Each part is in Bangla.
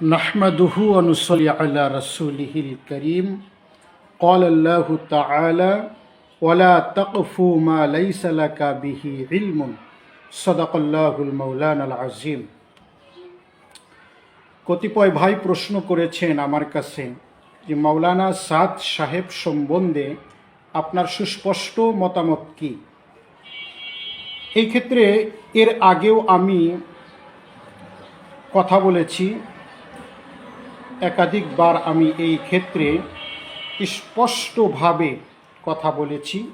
نحمده ونصلي على رسوله الكريم قال الله تعالى ولا تقف ما ليس لك به علم صدق الله المولانا العظيم কতিপয় ভাই প্রশ্ন করেছেন আমার কাছে যে মাওলানা সাদ সাহেব সম্বন্ধে আপনার সুস্পষ্ট মতামত কি এই ক্ষেত্রে এর আগেও আমি কথা বলেছি একাধিকবার আমি এই ক্ষেত্রে স্পষ্টভাবে কথা বলেছি।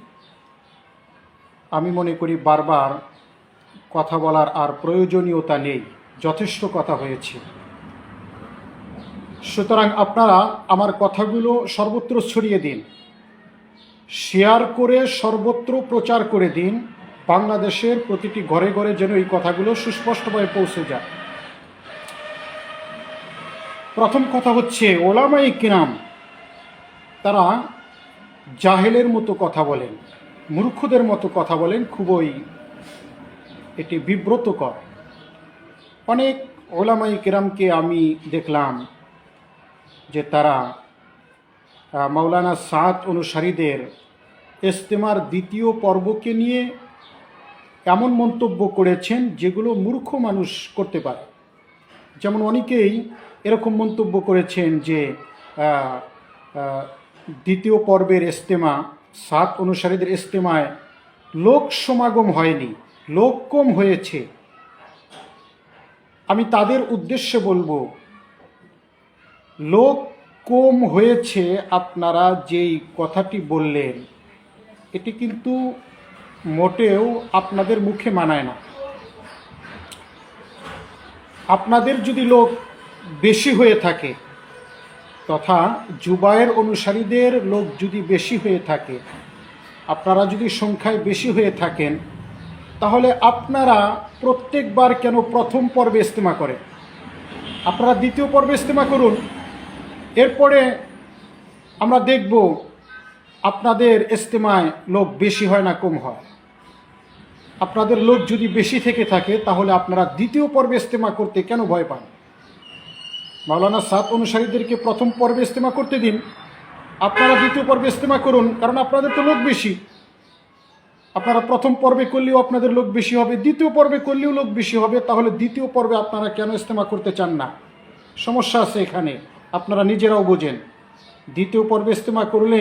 আমি মনে করি বারবার কথা বলার আর প্রয়োজনীয়তা নেই, যথেষ্ট কথা হয়েছে। সুতরাং আপনারা আমার কথাগুলো সর্বত্র ছড়িয়ে দিন, শেয়ার করে সর্বত্র প্রচার করে দিন, বাংলাদেশের প্রতিটি ঘরে ঘরে যেন এই কথাগুলো সুস্পষ্টভাবে পৌঁছে যায়। প্রথম কথা হচ্ছে ওলামাই কিরাম, তারা জাহেলের মতো কথা বলেন, মূর্খদের মতো কথা বলেন, খুবই এটি বিব্রতকর। অনেক ওলামাই কিরামকে আমি দেখলাম যে তারা মাওলানা সাদ অনুসারীদের ইস্তেমার দ্বিতীয় পর্বকে নিয়ে এমন মন্তব্য করেছেন যেগুলো মূর্খ মানুষ করতে পারে। যেমন অনেকেই এরকম মন্তব্য করেছেন যে দ্বিতীয় পর্বের ইস্তেমা সাত অনুসারীদের ইস্তেমায় লোক সমাগম হয়নি, লোক কম হয়েছে। আমি তাদের উদ্দেশ্যে বলব, লোক কম হয়েছে আপনারা যেই কথাটি বললেন, এটি কিন্তু মোটেও আপনাদের মুখে মানায় না। আপনাদের যদি লোক বেশি হয়ে থাকে, তথা জুবায়ের অনুসারীদের লোক যদি বেশি হয়ে থাকে, আপনারা যদি সংখ্যায় বেশি হয়ে থাকেন, তাহলে আপনারা প্রত্যেকবার কেন প্রথম পর্বে ইস্তেমা করেন? আপনারা দ্বিতীয় পর্বে ইস্তেমা করুন। এরপরে আমরা দেখব আপনাদের ইস্তেমায় লোক বেশি হয় না কম হয়। আপনাদের লোক যদি বেশি থেকে থাকে, তাহলে আপনারা দ্বিতীয় পর্বে ইস্তেমা করতে কেন ভয় পান? মাওলানা সাত অনুসারীদেরকে প্রথম পর্বে ইস্তেমা করতে দিন। আপনারা দ্বিতীয় পর্বে ইস্তেমা করুন, কারণ আপনাদের তো লোক বেশি। আপনারা প্রথম পর্বে করলেও আপনাদের লোক বেশি হবে, দ্বিতীয় পর্বে করলেও লোক বেশি হবে, তাহলে দ্বিতীয় পর্বে আপনারা কেন ইস্তেমা করতে চান না? সমস্যা আছে এখানে, আপনারা নিজেরাও বোঝেন। দ্বিতীয় পর্বে ইস্তেমা করলে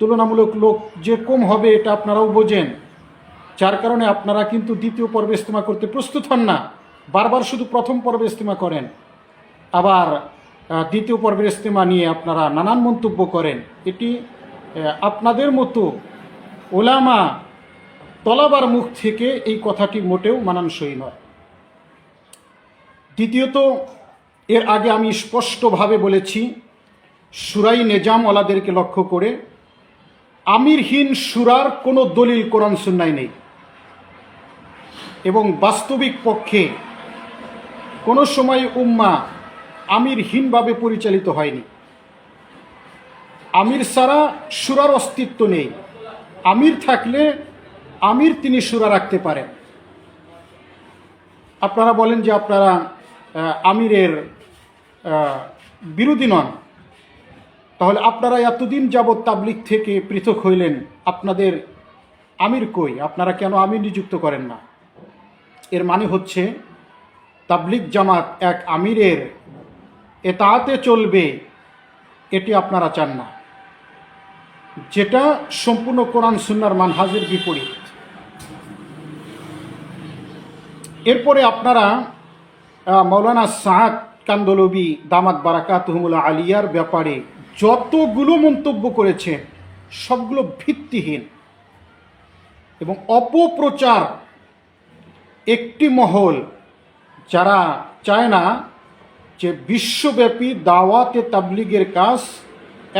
তুলনামূলক লোক যে কম হবে, এটা আপনারাও বোঝেন। যার কারণে আপনারা কিন্তু দ্বিতীয় পর্বে ইস্তেমা করতে প্রস্তুত হন না। বারবার শুধু প্রথম পর্বে ইস্তেমা করেন। আবার দ্বিতীয় পর্বের ইস্তেমা নিয়ে আপনারা নানান মন্তব্য করেন। এটি আপনাদের মতো ওলামা তলাবার মুখ থেকে এই কথাটি মোটেও মানানসই নয়। দ্বিতীয়ত, এর আগে আমি স্পষ্টভাবে বলেছি, সুরাই নেজামওয়ালাদেরকে লক্ষ্য করে আমিরহীন সুরার কোনো দলিল কোরআন সুন্নায় নেই। এবং বাস্তবিক পক্ষে কোনো সময় উম্মা আমিরহীনভাবে পরিচালিত হয়নি। আমির ছাড়া সুরার অস্তিত্ব নেই। আমির থাকলে আমির তিনি সুরা রাখতে পারেন। আপনারা বলেন যে আপনারা আমিরের বিরোধী নন। তাহলে আপনারা এতদিন যাবৎ তাবলিক থেকে পৃথক হইলেন, আপনাদের আমির কই? আপনারা কেন আমির নিযুক্ত করেন না? এর মানে হচ্ছে তাবলিক জামাত এক আমিরের এতাতে চলবে, এটি আপনারা চান না। যেটা সম্পূর্ণ কোরআন সুন্নার মানহাজের বিপরীত। এরপরে আপনারা মৌলানা সাদ কান্দলবি, দামাত বারাকাতহমুল্লা আলিয়ার ব্যাপারে যতগুলো মন্তব্য করেছেন, সবগুলো ভিত্তিহীন এবং অপপ্রচার একটি মহল যারা চায় না যে বিশ্বব্যাপী দাওয়াতে তাবলিগের কাজ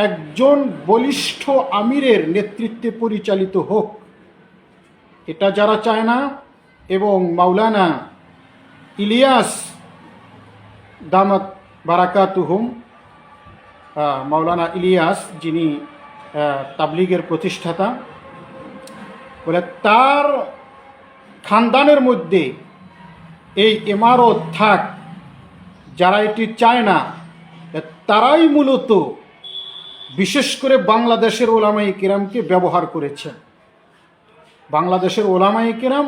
একজন বলিষ্ঠ আমিরের নেতৃত্বে পরিচালিত হোক। এটা যারা চায় না এবং মাওলানা ইলিয়াস দামাত বারাকাতুহুম মাওলানা ইলিয়াস যিনি তাবলিগের প্রতিষ্ঠাতা, বলে তার খানদানের মধ্যে এই ইমারত থাক, যারা এটি চায় না তারাই মূলত বিশেষ করে বাংলাদেশের ওলামাই কিরামকে ব্যবহার করেছেন। বাংলাদেশের ওলামাই কিরাম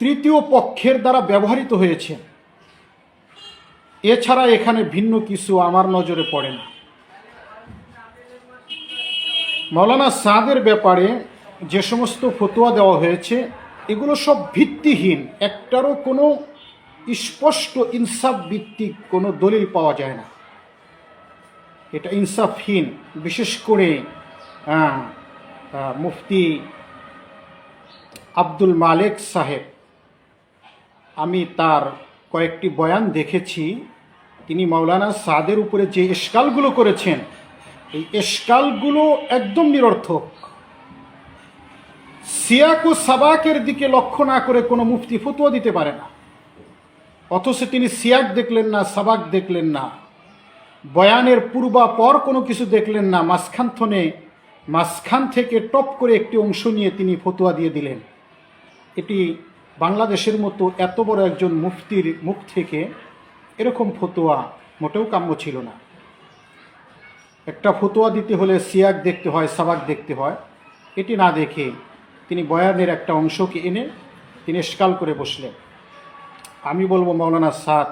তৃতীয় পক্ষের দ্বারা ব্যবহৃত হয়েছে এছাড়া এখানে ভিন্ন কিছু আমার নজরে পড়ে না। মৌলানা সাদের ব্যাপারে যে সমস্ত ফতোয়া দেওয়া হয়েছে এগুলো সব ভিত্তিহীন। একটারও কোনো স্পষ্ট ইনসাফ ভিত্তিক কোনো দলিল পাওয়া যায় না। এটা ইনসাফহীন। বিশেষ করে মুফতি আব্দুল মালেক সাহেব। আমি তার কয়েকটি বয়ান দেখেছি। তিনি মাওলানা সাদের উপরে যে এসকালগুলো করেছেন, এই এসকালগুলো একদম নিরর্থক। সিয়াক সাবাকের দিকে লক্ষ্য না করে কোনো মুফতি ফতুয়া দিতে পারে না। অথচ তিনি সিয়াক দেখলেন না, সাবাক দেখলেন না। বয়ানের পূর্বাপর কোনো কিছু দেখলেন না। মাঝখানথনে, মাঝখান থেকে টপ করে একটি অংশ নিয়ে তিনি ফতুয়া দিয়ে দিলেন। এটি বাংলাদেশের মতো এত বড় একজন মুফতির মুখ থেকে এরকম ফতোয়া মোটেও কাম্য ছিল না। একটা ফতোয়া দিতে হলে সিয়াক দেখতে হয়, সাবাক দেখতে হয়। এটি না দেখে তিনি বয়ানের একটা অংশকে এনে তিনি স্কাল করে বসলেন। আমি বলব মৌলানা সাদ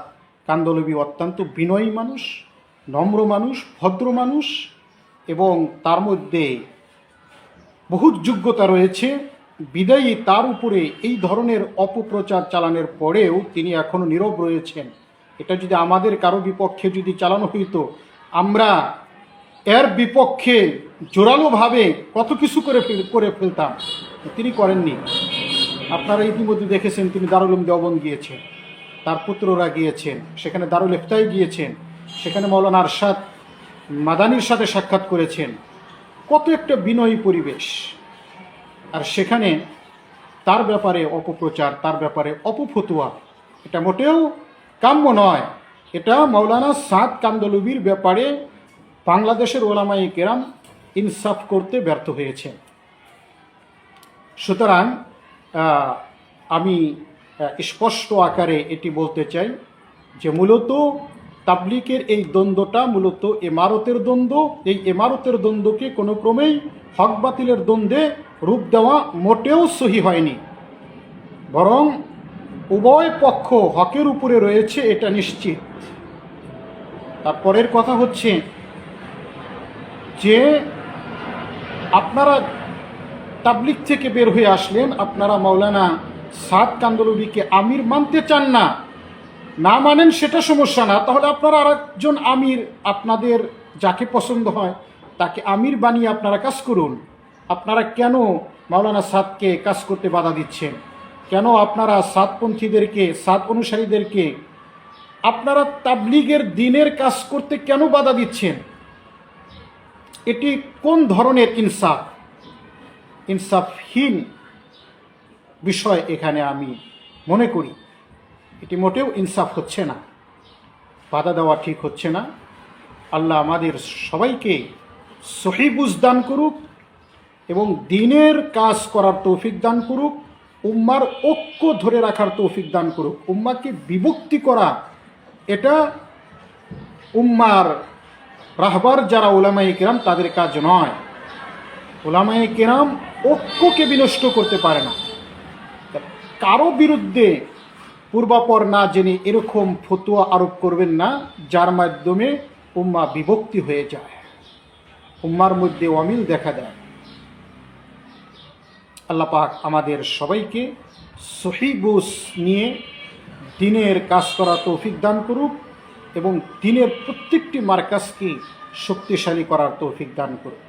কান্দলবি অত্যন্ত বিনয়ী মানুষ, নম্র মানুষ, ভদ্র মানুষ এবং তার মধ্যে বহুত যোগ্যতা রয়েছে। বিদায়ী তার উপরে এই ধরনের অপপ্রচার চালানোর পরেও তিনি এখনও নীরব রয়েছেন। এটা যদি আমাদের কারও বিপক্ষে যদি চালানো হইতো, আমরা এর বিপক্ষে জোরালোভাবে কত কিছু করে করে ফেলতাম। তিনি করেননি। আপনারা ইতিমধ্যে দেখেছেন তিনি দারুল দেওবন গিয়েছেন, তার পুত্ররা গিয়েছেন, সেখানে দারুল ইফতাই গিয়েছেন, সেখানে মৌলানা আরশাদ মাদানির সাথে সাক্ষাৎ করেছেন। কত একটা বিনয়ী পরিবেশ। আর সেখানে তার ব্যাপারে অপপ্রচার, তার ব্যাপারে অপফতুয়া, এটা মোটেও কাম্য নয়। এটা মৌলানা সাদ কান্দলুবির ব্যাপারে বাংলাদেশের ওলামাই কেরাম ইনসাফ করতে ব্যর্থ হয়েছে সুতরাং আমি স্পষ্ট আকারে এটি বলতে চাই যে মূলত তাবলিকের এই দ্বন্দ্বটা, মূলত এমারতের দ্বন্দ্ব, এই এমারতের দ্বন্দ্বকে কোনো ক্রমেই হক বাতিলের দ্বন্দ্বে রূপ দেওয়া মোটেও সহি হয়নি। বরং উভয় পক্ষ হকের উপরে রয়েছে, এটা নিশ্চিত। তারপরের কথা হচ্ছে যে আপনারা তাবলিক থেকে বের হয়ে আসলেন আপনারা মাওলানা সাদ কান্দলবিকে আমির মানতে চান না না মানেন সেটা সমস্যা না। তাহলে আপনারা আরেকজন আমির আপনাদের যাকে পছন্দ হয় তাকে আমির বানিয়ে আপনারা কাজ করুন। আপনারা কেন মাওলানা সাদকে কাজ করতে বাধা দিচ্ছেন? কেন আপনারা সাতপন্থীদেরকে সাত অনুসারীদেরকে আপনারা তাবলিগের দিনের কাজ করতে কেন বাধা দিচ্ছেন? এটি কোন ধরনের ইনসাফ? ইনসাফহীন বিষয় এখানে আমি মনে করি। এটি মোটেও ইনসাফ হচ্ছে না, বাধা দেওয়া ঠিক হচ্ছে না। আল্লাহ আমাদের সবাইকে সহিবুজ দান করুক এবং দিনের কাজ করার তৌফিক দান করুক, উম্মার ঐক্য ধরে রাখার তৌফিক দান করুক। উম্মাকে বিভক্তি করা, এটা উম্মার রাহবার যারা ওলামাই কেরাম তাদের কাজ নয়। ওলামাই কেরাম ঐক্যকে বিনষ্ট করতে পারে না। কারও বিরুদ্ধে পূর্বাপর না জেনে এরকম ফতুয়া আরোপ করবেন না, যার মাধ্যমে উম্মা বিভক্তি হয়ে যায়। উম্মার মধ্যে অমিল দেখা দেয়। আল্লাহ পাক আমাদের সবাইকে সহিবুস নিয়ে দিনের কাজ করা তৌফিক দান করুক এবং দিনের প্রত্যেকটি মার্কাজকে শক্তিশালী করার তৌফিক দান করুক।